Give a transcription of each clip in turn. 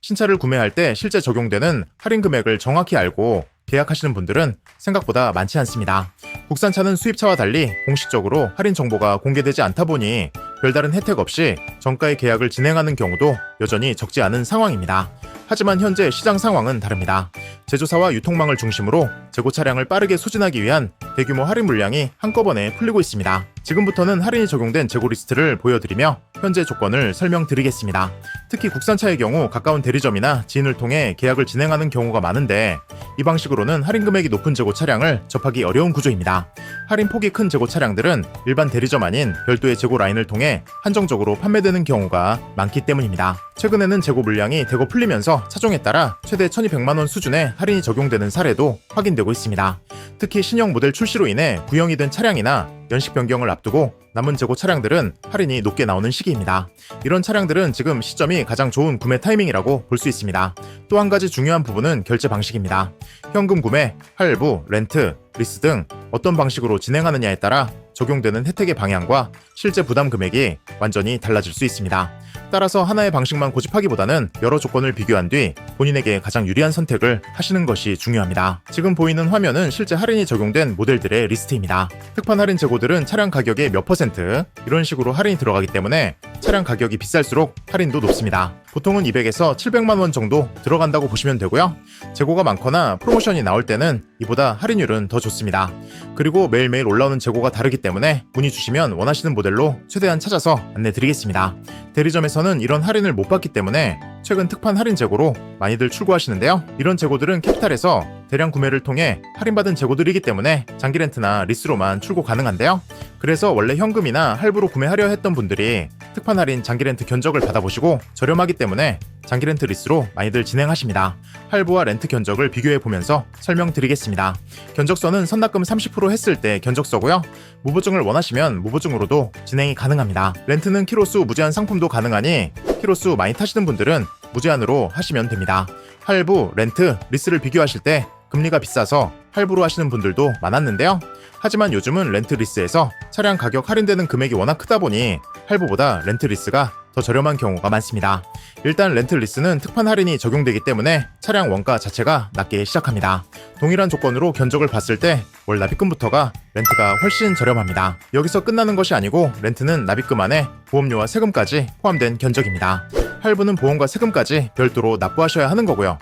신차를 구매할 때 실제 적용되는 할인 금액을 정확히 알고 계약하시는 분들은 생각보다 많지 않습니다. 국산차는 수입차와 달리 공식적으로 할인 정보가 공개되지 않다 보니 별다른 혜택 없이 정가의 계약을 진행하는 경우도 여전히 적지 않은 상황입니다. 하지만 현재 시장 상황은 다릅니다. 제조사와 유통망을 중심으로 재고 차량을 빠르게 소진하기 위한 대규모 할인 물량이 한꺼번에 풀리고 있습니다. 지금부터는 할인이 적용된 재고 리스트를 보여드리며 현재 조건을 설명드리겠습니다. 특히 국산차의 경우 가까운 대리점이나 지인을 통해 계약을 진행하는 경우가 많은데 이 방식으로는 할인 금액이 높은 재고 차량을 접하기 어려운 구조입니다. 할인 폭이 큰 재고 차량들은 일반 대리점 아닌 별도의 재고 라인을 통해 한정적으로 판매되는 경우가 많기 때문입니다. 최근에는 재고 물량이 대거 풀리면서 차종에 따라 최대 1200만 원 수준의 할인이 적용되는 사례도 확인되고 있습니다. 특히 신형 모델 출시로 인해 구형이 된 차량이나 연식 변경을 앞두고 남은 재고 차량들은 할인이 높게 나오는 시기입니다. 이런 차량들은 지금 시점이 가장 좋은 구매 타이밍이라고 볼 수 있습니다. 또 한 가지 중요한 부분은 결제 방식입니다. 현금 구매, 할부, 렌트, 리스 등 어떤 방식으로 진행하느냐에 따라 적용되는 혜택의 방향과 실제 부담 금액이 완전히 달라질 수 있습니다. 따라서 하나의 방식만 고집하기보다는 여러 조건을 비교한 뒤 본인에게 가장 유리한 선택을 하시는 것이 중요합니다. 지금 보이는 화면은 실제 할인이 적용된 모델들의 리스트입니다. 특판 할인 재고들은 차량 가격의 몇 퍼센트 이런 식으로 할인이 들어가기 때문에 차량 가격이 비쌀수록 할인도 높습니다. 보통은 200에서 700만 원 정도 들어간다고 보시면 되고요. 재고가 많거나 프로모션이 나올 때는 이보다 할인율은 더 좋습니다. 그리고 매일매일 올라오는 재고가 다르기 때문에 문의 주시면 원하시는 모델로 최대한 찾아서 안내 드리겠습니다. 대리점에서는 이런 할인을 못 받기 때문에 최근 특판 할인 재고로 많이들 출고하시는데요. 이런 재고들은 캐피탈에서 대량 구매를 통해 할인받은 재고들이기 때문에 장기 렌트나 리스로만 출고 가능한데요. 그래서 원래 현금이나 할부로 구매하려 했던 분들이 특판 할인 장기 렌트 견적을 받아보시고 저렴하기 때문에 장기 렌트 리스로 많이들 진행하십니다. 할부와 렌트 견적을 비교해 보면서 설명드리겠습니다. 견적서는 선납금 30% 했을 때 견적서고요. 무보증을 원하시면 무보증으로도 진행이 가능합니다. 렌트는 키로수 무제한 상품도 가능하니 키로수 많이 타시는 분들은 무제한으로 하시면 됩니다. 할부, 렌트, 리스를 비교하실 때 금리가 비싸서 할부로 하시는 분들도 많았는데요. 하지만 요즘은 렌트 리스에서 차량 가격 할인되는 금액이 워낙 크다 보니 할부보다 렌트 리스가 더 저렴한 경우가 많습니다. 일단 렌트 리스는 특판 할인이 적용되기 때문에 차량 원가 자체가 낮게 시작합니다. 동일한 조건으로 견적을 봤을 때 월 납입금부터가 렌트가 훨씬 저렴합니다. 여기서 끝나는 것이 아니고 렌트는 납입금 안에 보험료와 세금까지 포함된 견적입니다. 할부는 보험과 세금까지 별도로 납부하셔야 하는 거고요.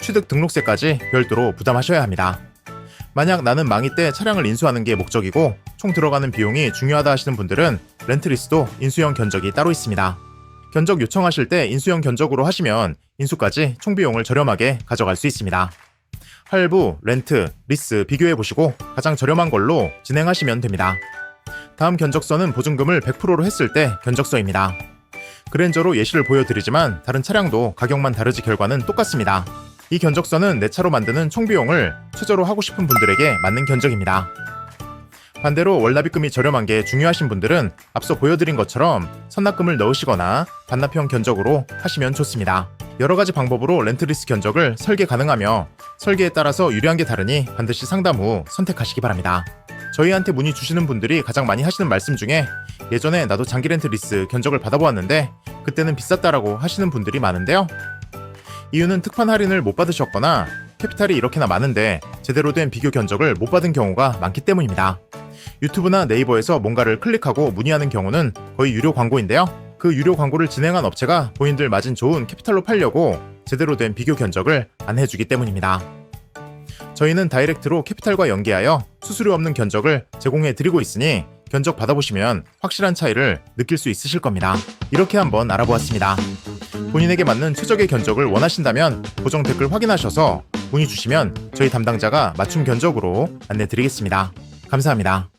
취득 등록세까지 별도로 부담하셔야 합니다. 만약 나는 망이 때 차량을 인수하는 게 목적이고 총 들어가는 비용이 중요하다 하시는 분들은 렌트리스도 인수형 견적이 따로 있습니다. 견적 요청하실 때 인수형 견적으로 하시면 인수까지 총 비용을 저렴하게 가져갈 수 있습니다. 할부, 렌트, 리스 비교해 보시고 가장 저렴한 걸로 진행하시면 됩니다. 다음 견적서는 보증금을 100%로 했을 때 견적서입니다. 그랜저로 예시를 보여드리지만 다른 차량도 가격만 다르지 결과는 똑같습니다. 이 견적서는 내 차로 만드는 총 비용을 최저로 하고 싶은 분들에게 맞는 견적입니다. 반대로 월납입금이 저렴한 게 중요하신 분들은 앞서 보여드린 것처럼 선납금을 넣으시거나 반납형 견적으로 하시면 좋습니다. 여러 가지 방법으로 렌트리스 견적을 설계 가능하며 설계에 따라서 유리한 게 다르니 반드시 상담 후 선택하시기 바랍니다. 저희한테 문의 주시는 분들이 가장 많이 하시는 말씀 중에 예전에 나도 장기 렌트 리스 견적을 받아보았는데 그때는 비쌌다라고 하시는 분들이 많은데요. 이유는 특판 할인을 못 받으셨거나 캐피탈이 이렇게나 많은데 제대로 된 비교 견적을 못 받은 경우가 많기 때문입니다. 유튜브나 네이버에서 뭔가를 클릭하고 문의하는 경우는 거의 유료 광고인데요. 그 유료 광고를 진행한 업체가 본인들 마진 좋은 캐피탈로 팔려고 제대로 된 비교 견적을 안 해주기 때문입니다. 저희는 다이렉트로 캐피탈과 연계하여 수수료 없는 견적을 제공해 드리고 있으니 견적 받아보시면 확실한 차이를 느낄 수 있으실 겁니다. 이렇게 한번 알아보았습니다. 본인에게 맞는 최적의 견적을 원하신다면 고정 댓글 확인하셔서 문의 주시면 저희 담당자가 맞춤 견적으로 안내 드리겠습니다. 감사합니다.